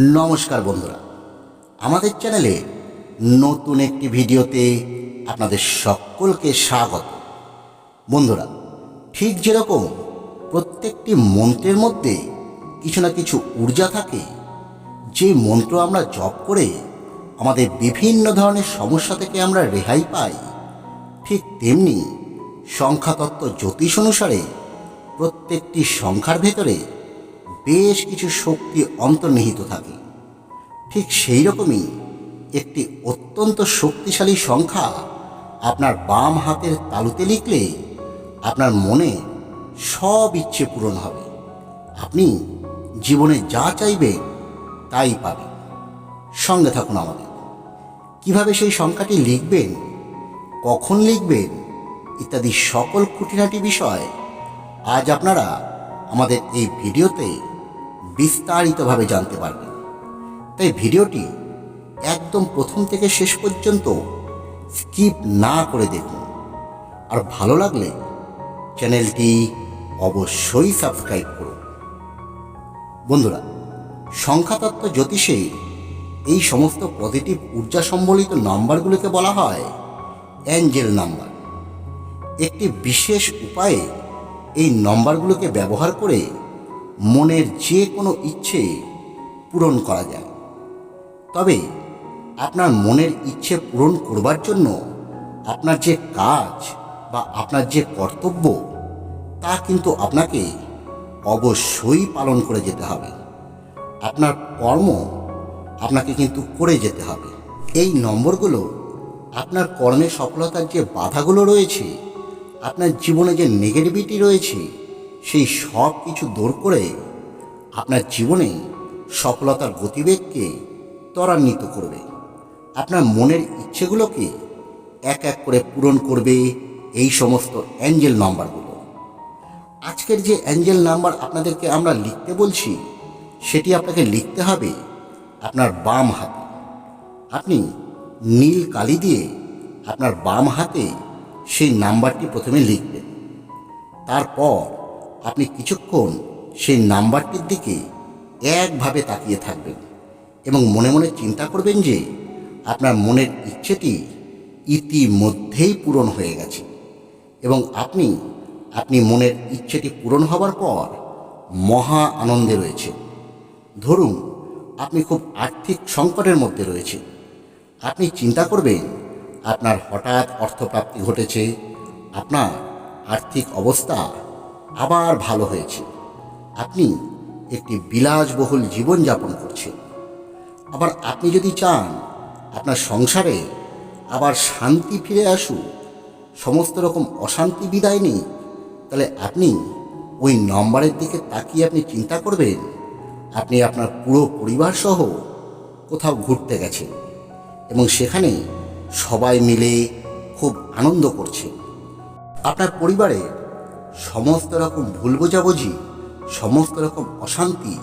নমস্কার বন্ধুরা। আমাদের চ্যানেলে নতুন একটি ভিডিওতে আপনাদের সকলকে স্বাগত। বন্ধুরা, ঠিক যেরকম প্রত্যেকটি মন্ত্রের মধ্যে কিছু না কিছু ঊর্জা থাকে, যে মন্ত্র আমরা জপ করে আমাদের বিভিন্ন ধরনের সমস্যা থেকে আমরা রেহাই পাই, ঠিক তেমনি সংখ্যাতত্ত্ব জ্যোতিষ অনুসারে প্রত্যেকটি সংখ্যার ভেতরে বেশ কিছু শক্তি অন্তর্নিহিত থাকে। ঠিক সেই রকমই একটি অত্যন্ত শক্তিশালী সংখ্যা আপনার বাম হাতের তালুতে লিখলে আপনার মনে সব ইচ্ছে পূরণ হবে। আপনি জীবনে যা চাইবেন তাই পাবেন। সঙ্গে থাকুন আমাদের। কীভাবে সেই সংখ্যাটি লিখবেন, কখন লিখবেন ইত্যাদি সকল খুঁটিনাটি বিষয় আজ আপনারা আমাদের এই ভিডিওতে বিস্তারিতভাবে জানতে পারবেন তাই ভিডিওটি একদম প্রথম থেকে শেষ পর্যন্ত স্কিপ না করে দেখুন। আর ভালো লাগলে চ্যানেলটি অবশ্যই সাবস্ক্রাইব করুন। বন্ধুরা, সংখ্যাতত্ত্ব জ্যোতিষে এই সমস্ত পজিটিভ ঊর্জা সম্বলিত নাম্বারগুলোকে বলা হয় অ্যাঞ্জেল নাম্বার। একটি বিশেষ উপায়ে এই নম্বরগুলোকে ব্যবহার করে মনের যে কোনো ইচ্ছে পূরণ করা যায়। তবে আপনার মনের ইচ্ছে পূরণ করবার জন্য আপনার যে কাজ বা আপনার যে কর্তব্য, তা কিন্তু আপনাকে অবশ্যই পালন করে যেতে হবে। আপনার কর্ম আপনাকে কিন্তু করে যেতে হবে। এই নম্বরগুলো, আপনার কর্মে সফলতার যে বাধাগুলো রয়েছে, আপনার জীবনে যে নেগেটিভিটি রয়েছে সেই সব কিছু দূর করে আপনার জীবনে সফলতার গতিবেগকে ত্বরান্বিত করবে। আপনার মনের ইচ্ছেগুলোকে এক এক করে পূরণ করবে এই সমস্ত অ্যাঞ্জেল নাম্বারগুলো। আজকের যে অ্যাঞ্জেল নাম্বার আপনাদেরকে আমরা লিখতে বলছি, সেটি আপনাকে লিখতে হবে আপনার বাম হাতে। আপনি নীল কালি দিয়ে আপনার বাম হাতে সেই নাম্বারটি প্রথমে লিখবেন। তারপর আপনি কিছুক্ষণ সেই নাম্বারটির দিকে একভাবে তাকিয়ে থাকবেন এবং মনে মনে চিন্তা করবেন যে আপনার মনের ইচ্ছেটি ইতিমধ্যেই পূরণ হয়ে গেছে এবং আপনি আপনি মনের ইচ্ছেটি পূরণ হবার পর মহা আনন্দে রয়েছে। ধরুন, আপনি খুব আর্থিক সংকটের মধ্যে রয়েছেন। আপনি চিন্তা করবেন, আপনার হঠাৎ অর্থপ্রাপ্তি ঘটেছে, আপনার আর্থিক অবস্থা আবার ভালো হয়েছে। আপনি একটি বিলাসবহুল জীবনযাপন করছেন। আবার আপনি যদি চান আপনার সংসারে আবার শান্তি ফিরে আসুক, সমস্ত রকম অশান্তি বিদায় নেই তাহলে আপনি ওই নম্বরের দিকে তাকিয়ে আপনি চিন্তা করবেন, আপনি আপনার পুরো পরিবার সহ কোথাও ঘুরতে গেছেন এবং সেখানে সবাই মিলে খুব আনন্দ করছে আপনার পরিবারে সমস্ত রকম ভুল বোঝাবুঝি, সমস্ত রকম অশান্তি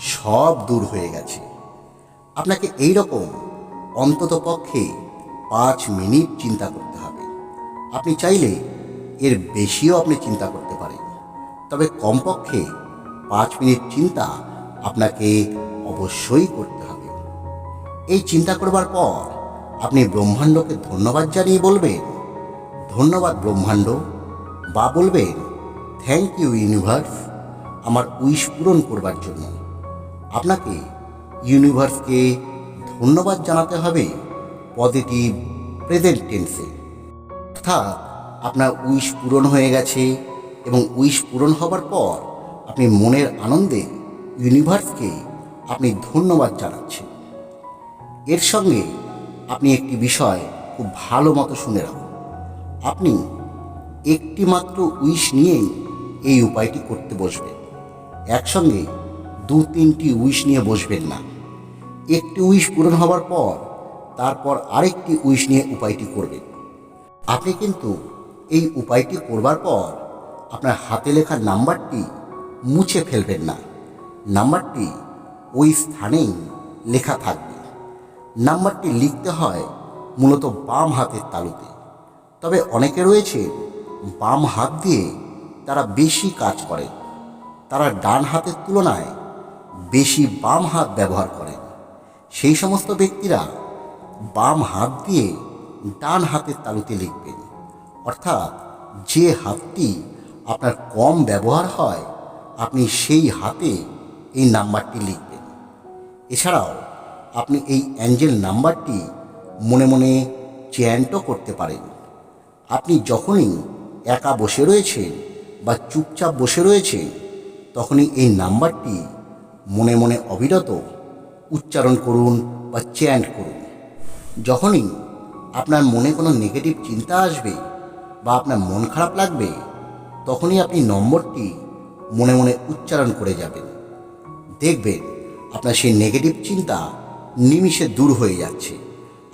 সব দূর হয়ে গেছে। আপনাকে এই রকম অন্তত পক্ষে পাঁচ মিনিট চিন্তা করতে হবে। আপনি চাইলে এর বেশিও আপনি চিন্তা করতে পারেন। তবে কমপক্ষে পাঁচ মিনিট চিন্তা আপনাকে অবশ্যই করতে হবে। এই চিন্তা করবার পর আপনি ব্রহ্মাণ্ডকে ধন্যবাদ জানিয়ে বলবেন। ধন্যবাদ ব্রহ্মাণ্ড। বা বলবেন থ্যাংক ইউ ইউনিভার্স আমার উইশ পূরণ করবার জন্য। আপনাকে ইউনিভার্সকে ধন্যবাদ জানাতে হবে পজিটিভ প্রেজেন্ট টেন্সে অর্থাৎ আপনার উইশ পূরণ হয়ে গেছে এবং উইশ পূরণ হবার পর আপনি মনের আনন্দে ইউনিভার্সকে আপনি ধন্যবাদ জানাচ্ছেন। এর সঙ্গে আপনি একটি বিষয় খুব ভালো মতো শুনে রাখুন। আপনি একটি মাত্র উইশ নিয়েই এই উপায়টি করতে বসবেন একসঙ্গে দু তিনটি উইশ নিয়ে বসবেন না। একটি উইশ পূরণ হবার পর তারপর আরেকটি উইশ নিয়ে উপায়টি করবেন। আপনি কিন্তু এই উপায়টি করবার পর আপনার হাতে লেখা নাম্বারটি মুছে ফেলবেন না। নাম্বারটি ওই স্থানেই লেখা থাকবে। নাম্বারটি লিখতে হয় মূলত বাম হাতের তালুতে। তবে অনেকে রয়েছে বাম হাত দিয়ে তারা বেশি কাজ করে। তারা ডান হাতের তুলনায় বেশি বাম হাত ব্যবহার করেন সেই সমস্ত ব্যক্তিরা বাম হাত দিয়ে ডান হাতের তালুতে লিখবেন। অর্থাৎ যে হাতটি আপনার কম ব্যবহার হয়, আপনি সেই হাতে এই নাম্বারটি লিখবেন। এছাড়াও আপনি এই অ্যাঞ্জেল নাম্বারটি মনে মনে চ্যান্টও করতে পারেন। আপনি যখনই একা বসে রয়েছেন বা চুপচাপ বসে রয়েছেন তখনই এই নাম্বারটি মনে মনে অবিরত উচ্চারণ করুন বা চ্যান্ট করুন। যখনই আপনার মনে কোনো নেগেটিভ চিন্তা আসবে বা আপনার মন খারাপ লাগবে, তখনই আপনি নম্বরটি মনে মনে উচ্চারণ করে যাবেন। দেখবেন আপনার সেই নেগেটিভ চিন্তা নিমিষে দূর হয়ে যাচ্ছে,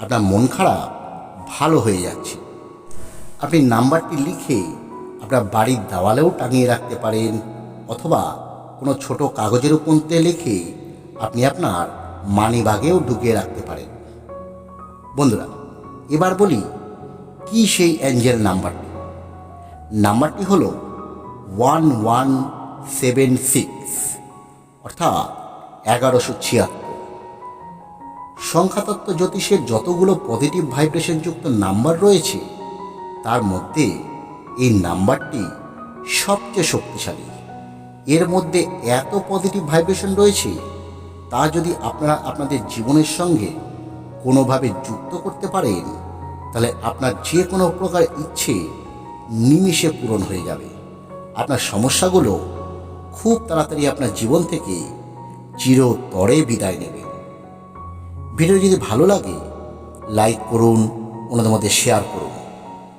আপনার মন খারাপ ভালো হয়ে যাচ্ছে। আপনি নাম্বারটি লিখে আপনার বাড়ির দেওয়ালেও টাঙিয়ে রাখতে পারেন, অথবা কোনো ছোট কাগজের উপরতে লিখে আপনি আপনার মানি বাগেও ঢুকিয়ে রাখতে পারেন। বন্ধুরা, এবার বলি, কি সেই অ্যাঞ্জেল নাম্বারটি? নাম্বারটি হল ওয়ান ওয়ান সেভেন সিক্স, অর্থাৎ এগারোশো ছিয়াত্তর। সংখ্যাতত্ত্ব জ্যোতিষের যতগুলো পজিটিভ ভাইব্রেশনযুক্ত নাম্বার রয়েছে তার মধ্যে এই নাম্বারটি সবচেয়ে শক্তিশালী। এর মধ্যে এত পজিটিভ ভাইব্রেশন রয়েছে, তা যদি আপনারা আপনাদের জীবনের সঙ্গে কোনোভাবে যুক্ত করতে পারেন, তাহলে আপনার যে কোনো প্রকার ইচ্ছে নিমিষে পূরণ হয়ে যাবে। আপনার সমস্যাগুলো খুব তাড়াতাড়ি আপনার জীবন থেকে চিরতরে বিদায় নেবে। ভিডিও যদি ভালো লাগে লাইক করুন ওনাদের মধ্যে শেয়ার করুন।